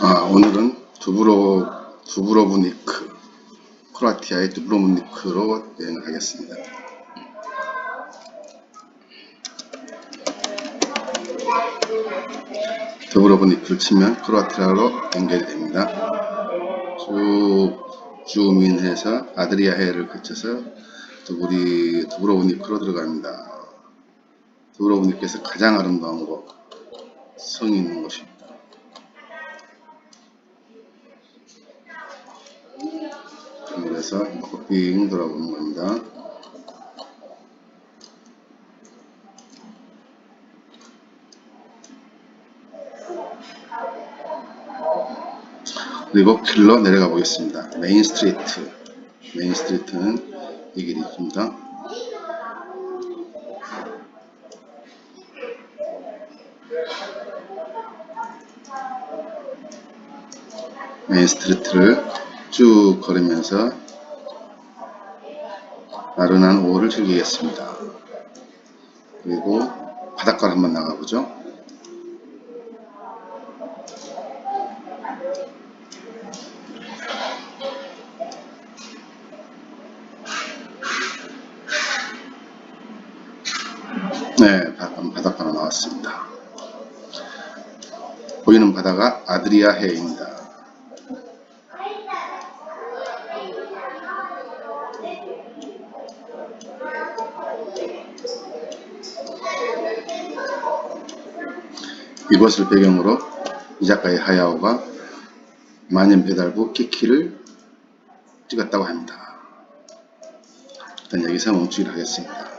아, 오늘은 두브로, 두브로브니크, 크로아티아의 두브로브니크로 여행을 하겠습니다. 두브로브니크를 치면 크로아티아로 연결이 됩니다. 쭉, 주민해서 아드리아해를 거쳐서 두브리, 두브로브니크로 들어갑니다. 두브로브니크에서 가장 아름다운 곳, 성이 있는 곳입니다. 그래서 빙 돌아보는 겁니다. 그리고 길로 내려가 보겠습니다. 메인 스트리트. 메인 스트리트는 이 길입니다. 메인 스트리트를 쭉 걸으면서 나른한 오후를 즐기겠습니다. 그리고 바닷가를 한번 나가보죠. 네, 바- 바닷가로 나왔습니다. 보이는 바다가 아드리아 해입니다. 이것을 배경으로 이 작가의 하야오가 만년 배달부 키키를 찍었다고 합니다. 일단 여기서 멈추기로 하겠습니다.